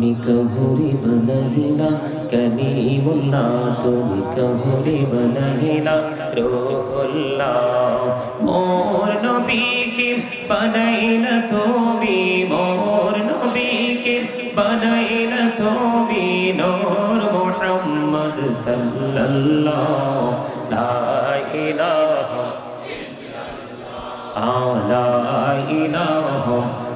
তুমি কহুরি বনহিলা কলিমুল্লাহ তুমি কহুরি বনহিলা রোহুল্লাহ, মোর নবীকে বনাইল তুমি, মোর নবীকে বনাইল তুমি, নূর মুহাম্মদ সাল্লাল্লাহু লা ইলাহা ইল্লাল্লাহ লা ইলাহা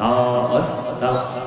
الله أكبر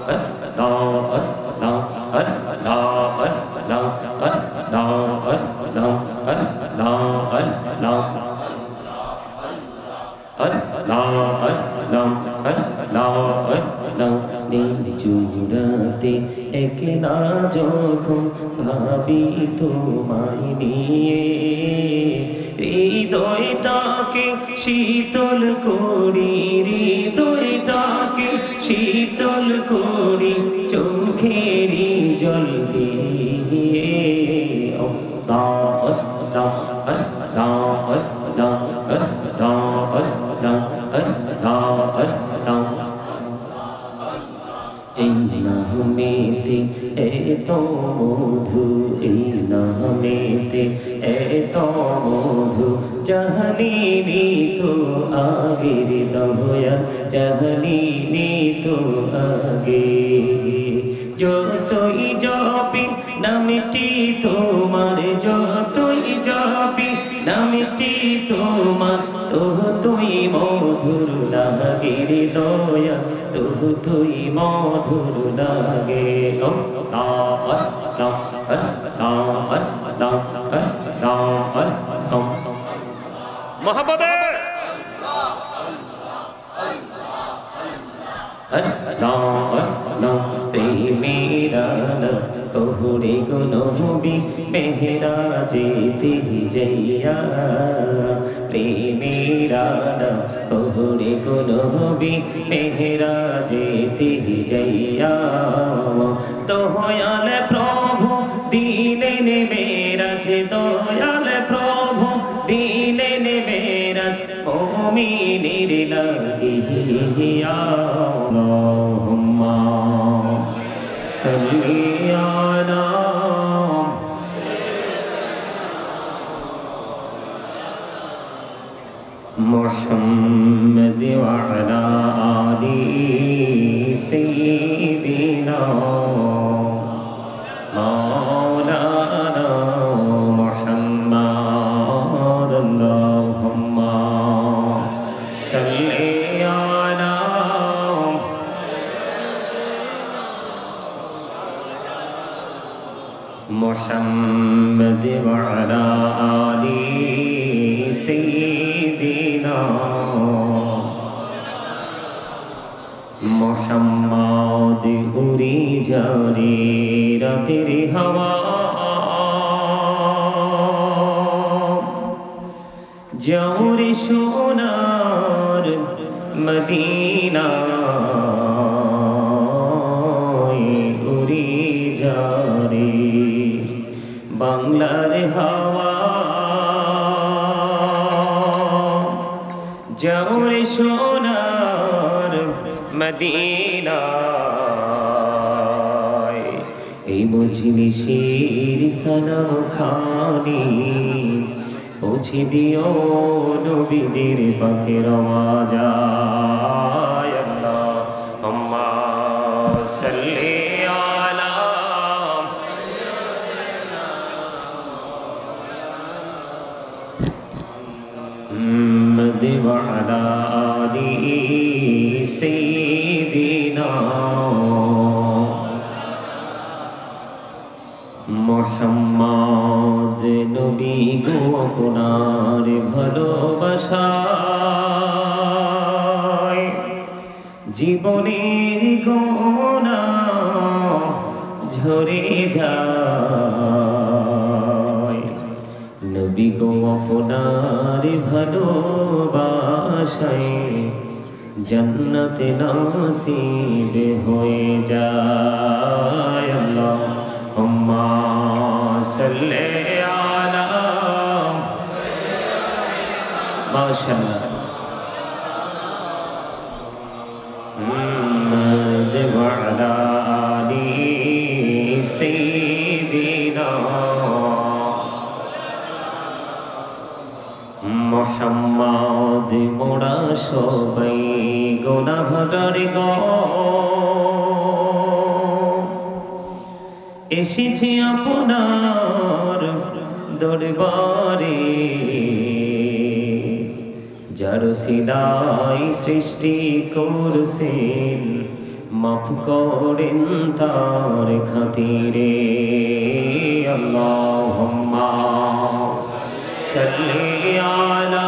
নামেতে এত মধু জাহানিনি তো আগের দয়া জাহানিনি তো আগে। যতই জপি, নামটি তোমার, যতই জপি, নামটি তোমার তো তুই মধুর লাগে রে দয়া তো তুই মধুর লাগে। ও তা তা তা তা তা তা মোহাম্মদ তোহরে গুণবি মেহরা যেতে জয়া প্রেমেরা তোহরে গুণবি মেহরা যেতে জয়া তোহয়াল প্র মুমিনের লাগিয়া আল্লাহুম্মা সাল্লি আলা محمد وعلى آل سيدنا محمد وعلى آل سيدنا محمد أري جاري رتر هواه মদিনায়। এই মজলিসির সনম খানি পৌঁছে দিও নবীজির পাখে রমাজা وعلى آله মোহাম্মদ নবী গো আপনার ভালোবাসায়। জীবনের গোনা ঝরে যায়। নবী গো আপনার ভালোবাসায় জন্নতে নসিব হয়ে যায় আল্লাহ। সাল্লি আলা মাশাআল্লাহ সৃষ্টি করছেন মাফ করেন তার খাতিরে আল্লাহুম্মা সাল্লি আলা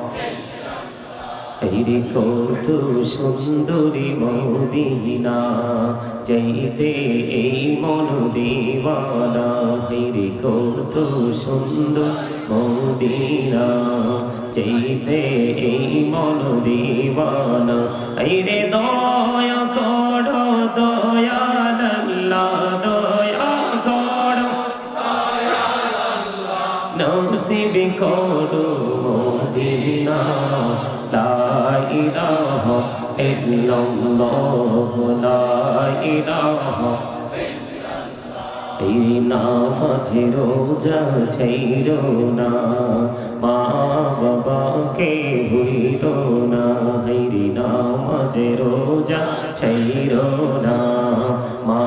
রে কত সুন্দরী মদিনা, যাইতে এই মন দিবানা রে কত সুন্দর মদিনা, যাইতে এই মন দিবানা রে দয়া ইল্লাল্লাহ লা ইলাহা এই নামাজে রোজা ছাইর না মা বাবাকে ভুলিল না হেরি নামাজে রোজা ছাইর না মা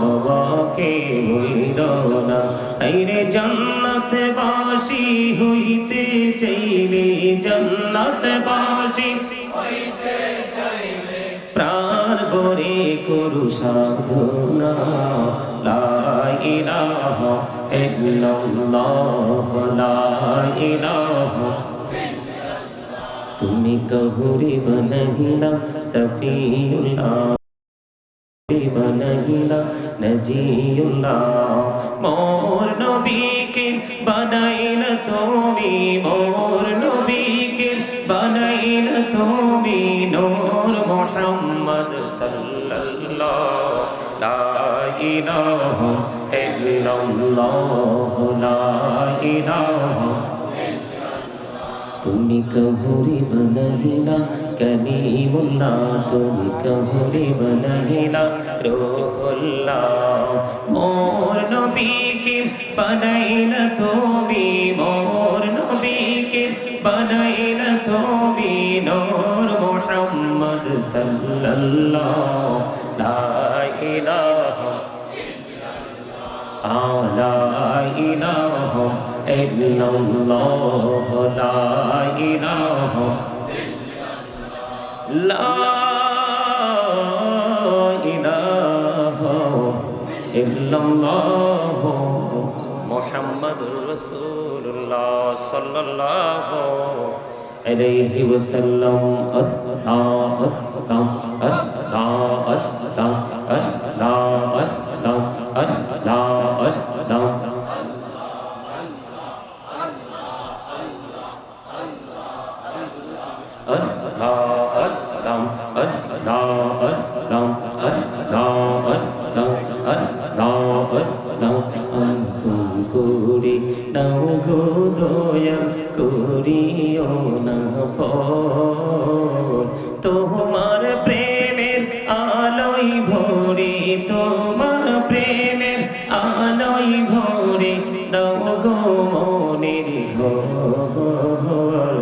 বাবাকে ভুলিল না রে জান্নাত বাসি হইতে চাইলে জান্নাত বাসি করু সাধনা। লা ইলাহা ইল্লাল্লাহ তুমি কহুরে বনহিলা সফিউল্লাহ। বনহিলা নজিউল্লাহ। মোর নবীকে বানাইল তুমি, মোর নবীকে বানাইল তুমি। মুহাম্মদ সাল্লাল্লাহু লা ইলাহা ইল্লাল্লাহ লা ইলাহা তুমি কহুরে বনহিলা কলিমুল্লাহ তুমি কহুরে বনহিলা রোহুল্লাহ, মোর নবীকে বানাইলা তুমি, মোর নবীকে বানাইলা তুমি। নূর মোহাম্মদ সাল্লাল্লাহু লা ইলাহা লা ইলাহা ইল্লাল্লাহ লা ইলাহা ইল্লাল্লাহ মোহাম্মদুর রাসূলুল্লাহ সাল্লাল্লাহু عليه وسلم أتى أتى أتى أتى أتى أتى أتى أتى Hãy subscribe cho kênh Ghiền Mì Gõ Để không bỏ lỡ những video hấp dẫn করিও না তোমার প্রেমের আলোই ভরে, তোমার প্রেমের আলোই ভরে, দাও গো মনের ঘর।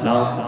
আল্লাহ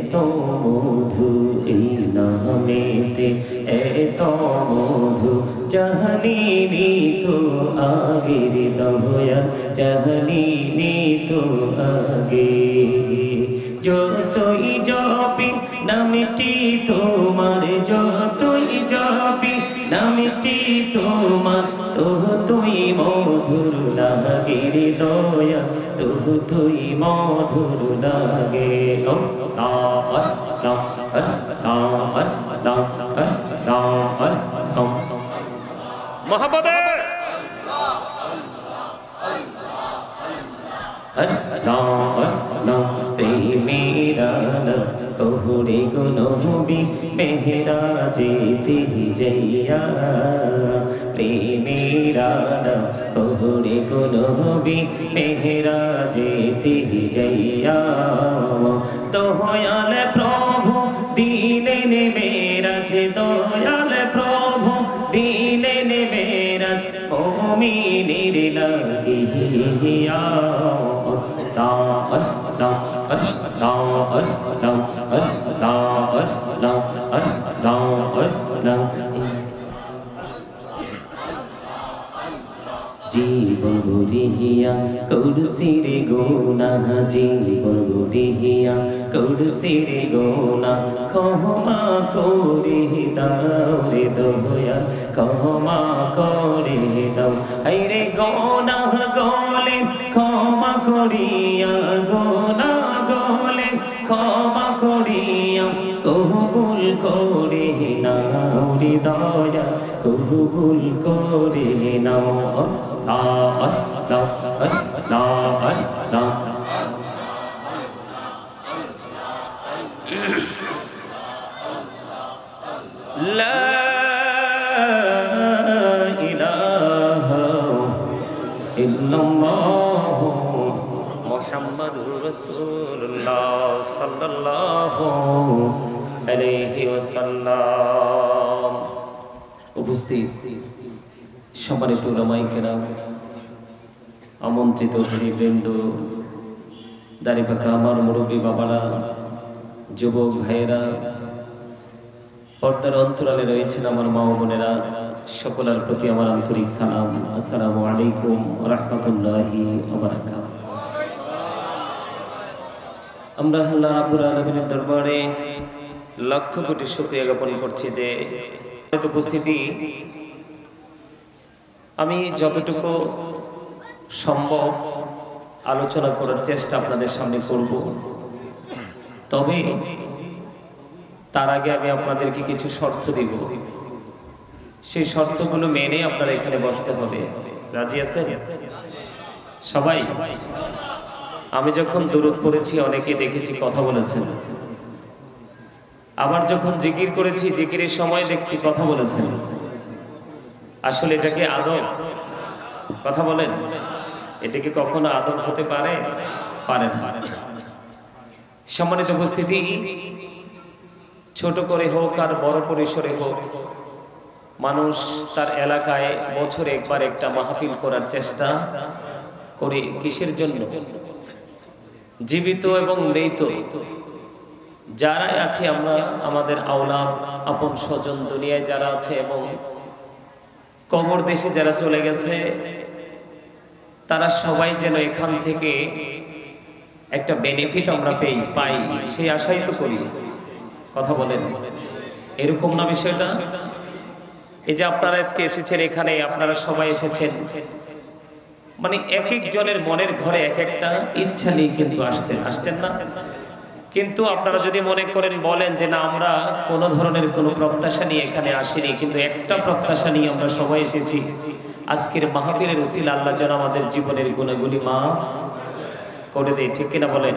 এত মধু এই নামেতে এত মধু জাহানিনি তো আগের দয়া জাহানিনি তো আগে। যতই জপি, নামটি তোমার যতই জপি, নামটি তোমার, তো তুই মধুর লাগে রে দয়া তো তুই মধুর লাগে। ও তা তা তা মোহাম্মদে মেরা কহুরে গুনবি মেহরা যেতে জইয়া প্রেমেরা কহুরে গুনবি মেহরা যেতে জইয়া দয়াল প্রভু দিনে মেরাজ, দয়াল প্রভু দিনে মেরাজ মুমিনের লাগিয়া জীবন গরিহিয়া কৌরসিরে গোনা জীবন গরিহিয়া কৌরসিরে গোনা ক্ষমা করে দাও রে দয়া ক্ষমা করে দাও হাইরে গোনা গলে ক্ষমা করিয়া গোনা গলে ক্ষমা করিয়া কবুল করে নাও রে দয়া কবুল করে নাও আল্লাহ আল্লাহ আল্লাহ আল্লাহ لا إله إلا الله আমন্ত্রিত দাঁড়ি দাঁড়িপাকা আমার মুরব্বী বাবারা, যুবক ভাইয়েরা, পর্দার অন্তরালে রয়েছেন আমার মা বোনেরা, সকলের প্রতি আমার আন্তরিক সালাম। আসসালামু আলাইকুম রহমতুল্লাহি আমরা আল্লাহ রাব্বুল আলামিনের দরবারে লক্ষ কোটি শুকরিয়া জ্ঞাপন করছি যে উপস্থিতি আমি যতটুকু সম্ভব আলোচনা করার চেষ্টা আপনাদের সামনে করব। তবে তার আগে আমি আপনাদেরকে কিছু শর্ত দিব। সেই শর্তগুলো মেনে আপনারা এখানে বসতে হবে। রাজি আছেন? সবাই? আমি যখন দূরত পড়েছি অনেকে দেখেছি, কথা বলেছেন। আবার যখন জিকির করেছি, জিকিরের সময় দেখছি, কথা বলেছেন। আসলে এটাকে আদব? কথা বলেন। এটা কি কখনো আদব হতে পারে? পারে সম্মানিত উপস্থিতি, ছোট করে হোক আর বড় পরিসরে হোক, মানুষ তার এলাকায় বছরে একবার একটা মাহফিল করার চেষ্টা করে কিসের জন্য? জীবিত এবং মৃত। যারাই আছি আমরা, আমাদের আওলাদ, আপন স্বজন দুনিয়ায় যারা আছে এবং কবর দেশে যারা চলে গেছে, তারা সবাই যেন এখান থেকে একটা বেনিফিট আমরা পেই পাই, সেই আশাই তো করি। কথা বলেন। এরকম না বিষয়টা? এই যে আপনারা আজকে এসেছেন এখানে, আপনারা সবাই এসেছেন। মানে এক এক একজনের মনের ঘরে এক একটা ইচ্ছা নিয়ে কিন্তু আসছেন আসছেন না? কিন্তু আপনারা যদি মনে করেন, বলেন যে না, আমরা কোনো ধরনের কোনো প্রত্যাশা নিয়ে এখানে আসিনি, কিন্তু একটা প্রত্যাশা নিয়ে আমরা সবাই এসেছি। আজকের মাহফিলের উসিল আল্লাহ যেন আমাদের জীবনের গুণাগুলি মাফ করে দেয়, ঠিক কিনা বলেন?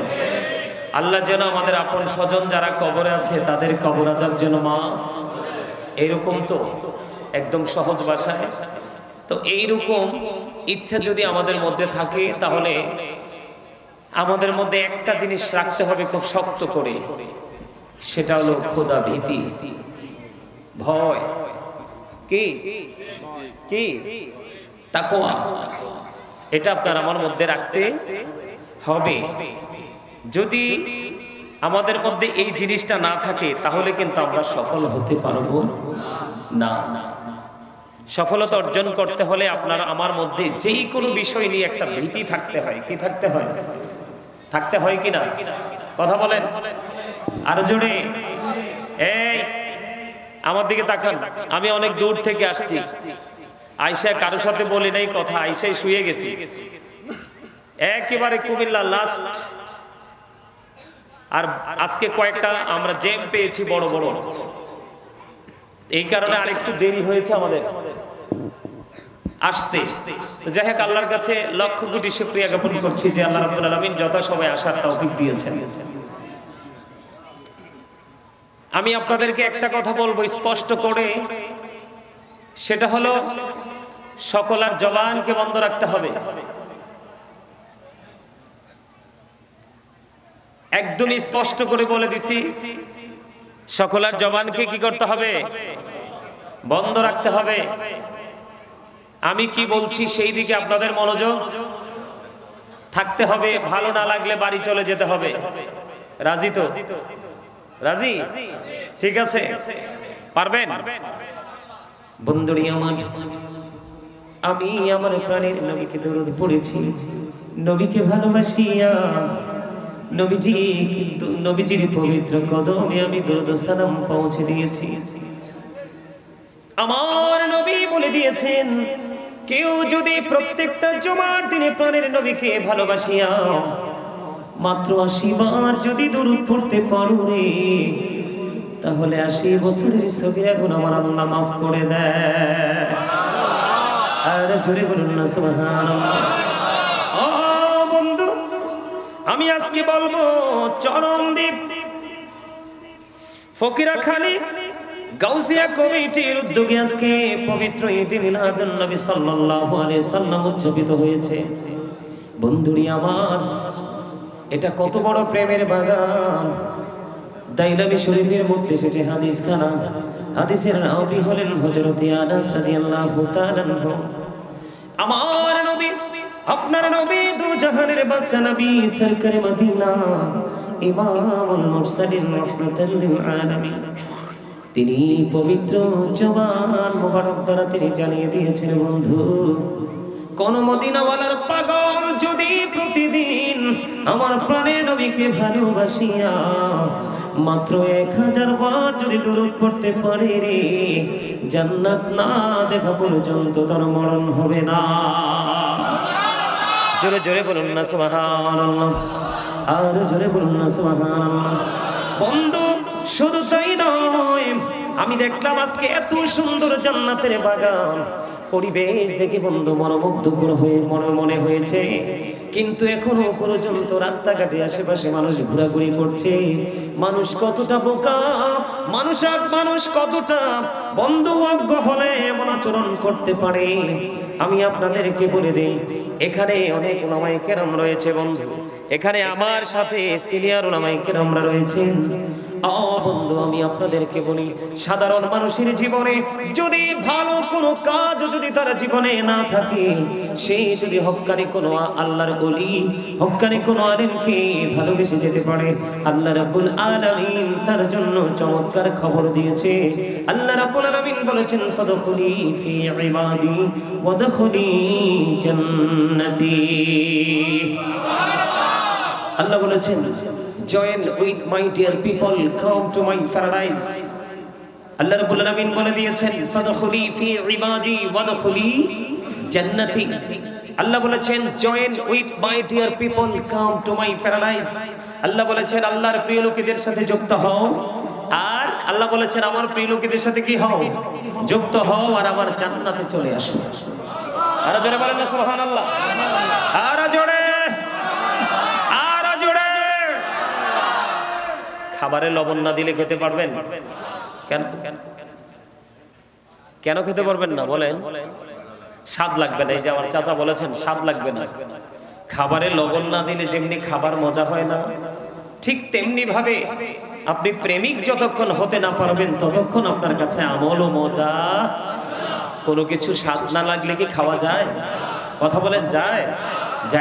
আল্লাহ যেন আমাদের আপন স্বজন যারা কবরে আছে, তাদের কবর আজাব যেন মাফ। এরকম তো, একদম সহজ ভাষায়। তো এইরকম ইচ্ছা যদি আমাদের মধ্যে থাকে, তাহলে আমাদের মধ্যে একটা জিনিস রাখতে হবে খুব শক্ত করে। সেটা হলো খোদা ভীতি। ভয়। কি? কি? তাকওয়া। এটা আপনার আমার মধ্যে রাখতে হবে। যদি আমাদের মধ্যে এই জিনিসটা না থাকে, তাহলে কিন্তু আমরা সফল হতে পারব না। না সফলতা অর্জন করতে হলে আপনার, আমার মধ্যে যেই কোনো বিষয় নিয়ে একটা ভীতি থাকতে হয়। কি থাকতে হয়? থাকতে হয় কি না কথা বলেন। আর জোরে। এই, আমার দিকে তাকান। আমি অনেক দূর থেকে আসছি। আয়সা কারোর সাথে বলি নাই কথা আয়সায় শুয়ে গেছি। একেবারে কুমিল্লা লাস্ট আর আজকে কয়েকটা আমরা জেম পেয়েছি বড় বড়। এই কারণে আরেকটু দেরি হয়েছে আমাদের। আসতে। যাই হোক, আল্লাহর কাছে লক্ষ কোটি শুক্রিয়া জ্ঞাপন করছি যে আল্লাহ রাব্বুল আলামিন যত সময় আসার তৌফিক দিয়েছেন। আমি আপনাদেরকে একটা কথা বলব স্পষ্ট করে। সেটা হলো সকলার জবানকে বন্ধ রাখতে হবে। একদমই স্পষ্ট করে বলে দিচ্ছি সকলার জবানকে কি করতে হবে? বন্ধ রাখতে হবে। আমি কি বলছি, সেই দিকে আপনাদের মনোযোগ? থাকতে হবে, ভালো না লাগলে বাড়ি চলে যেতে হবে। রাজি তো? রাজি? ঠিক আছে। পারবেন? বন্ধুরি আমার, আমি আমার প্রাণের নবীকে দরদ পড়েছি, নবীকে ভালোবাসিয়া নবীজি, কিন্তু নবীজির পবিত্র কদমে আমি দরদ সালাম পৌঁছে দিয়েছি। আমার নবী বলে দিয়েছেন কেউ যদি প্রত্যেকটা জমার দিনে প্রাণের নবীকে ভালোবাসিয়া মাত্র আশি বার যদি দূরত পড়তে পারো রে, তাহলে আশি বছরের ছবি এখন আমার আল্লাহ মাফ করে দেয়। আর জোরে বলুন না, সুবহানাল্লাহ। বন্ধু, আমি আজকে বলব চরমদ্বীপ ফকিরা খালি গাউসিয়া কমিটির উদ্যোগে আজকে পবিত্র ঈদে মিলাদুন নবী সাল্লাল্লাহু আলাইহি সাল্লাম উদযাপিত হয়েছে। বন্ধুরি আমার, এটা কত বড় প্রেমের বাগান। দাইলামি শরীফের মধ্যে এসেছে হাদিস খানা। হাদিসের রাবি হলেন হযরত আনাস রাদিয়াল্লাহু তাআলা আনহু। আমার নবী, আপনার নবী দু জাহানের বাদশা নবী সরকারে মদিনা, ইমামুল মুরসালিন রাহমাতাল লিল আলামিন। তিনি পবিত্র জবান মোবারক দ্বারা তিনি জানিয়ে দিয়েছেন, বন্ধু, কোন মদিনাওয়ালার পাগল যদি প্রতিদিন আমার প্রাণের নবীকে ভালোবাসিয়া মাত্র এক হাজার বার যদি দূরত পড়তে পারে রে, জান্নাত না দেখা পর্যন্ত তার মরণ হবে না। জোরে জোরে বলুন না, সুবহানাল্লাহ। আর জোরে বলুন না, সুবহানাল্লাহ। বন্ধু, শুধু তাই আমি দেখলাম আজকে এত সুন্দর জান্নাতের বাগান। পরিবেশ দেখে বন্ধু মনোমুগ্ধকর হয়ে মনে মনে হয়েছে। কিন্তু এখনও পর্যন্ত রাস্তাঘাটে আশেপাশে মানুষ ঘোরাঘুরি করছে। মানুষ কতটা বোকা, মানুষ মানুষ কতটা বন্ধু অজ্ঞ হলে এমন আচরণ করতে পারে? আমি আপনাদেরকে বলে দেই, এখানে অনেক ওলামাই কেরাম রয়েছে বন্ধু। এখানে আমার সাথে সিনিয়র ওলামাই কেরামরা রয়েছেন। বন্ধু, আমি আপনাদেরকে বলি, সাধারণ মানুষের জীবনে যদি ভালো কোনো কাজ যদি তার জীবনে না থাকে, সে যদি হক্কানি কোনো আল্লাহর অলি হক্কানি কোনো আলেমকে ভালোবেসে যেতে পারে, আল্লাহ রাব্বুল আলামিন তার জন্য চমৎকার খবর দিয়েছে। আল্লাহ রাব্বুল আলামিন বলেছেন, ফাদখুলি ফি ইবাদি ওয়াদখুলি আল্লাহ বলেছেন join with my dear people come to my paradise Allah রাব্বুল আলামিন বলে দিয়েছেন, ফাদখুলি ফি ইবাদি ওয়াদখুলি জান্নাতি। আল্লাহ বলেছেন join with my dear people come to my paradise Allah বলেছেন, আল্লাহর প্রিয় লোকেদের সাথে যুক্ত হও। আর আল্লাহ বলেছেন, আমার প্রিয় লোকেদের সাথে কি হও? যুক্ত হও আর আমার জান্নাতে চলে আসো। আর বলেন না, সুবহানাল্লাহ আর জোরে আর জোরে খাবারে লবণ না দিলে খেতে পারবেন? কেন? কেন খেতে পারবেন না? বলেন। স্বাদ লাগবে না। এই যে আমার চাচা বলেছেন, স্বাদ লাগবে না। খাবারে লবণ না দিলে যেমনি খাবার মজা হয় না, ঠিক তেমনি ভাবে আপনি প্রেমিক যতক্ষণ হতে না পারবেন, ততক্ষণ আপনার কাছে আমল ও মজা। কোনো কিছু স্বাদ না লাগলে কি খাওয়া যায়? কথা বলেন, যায়?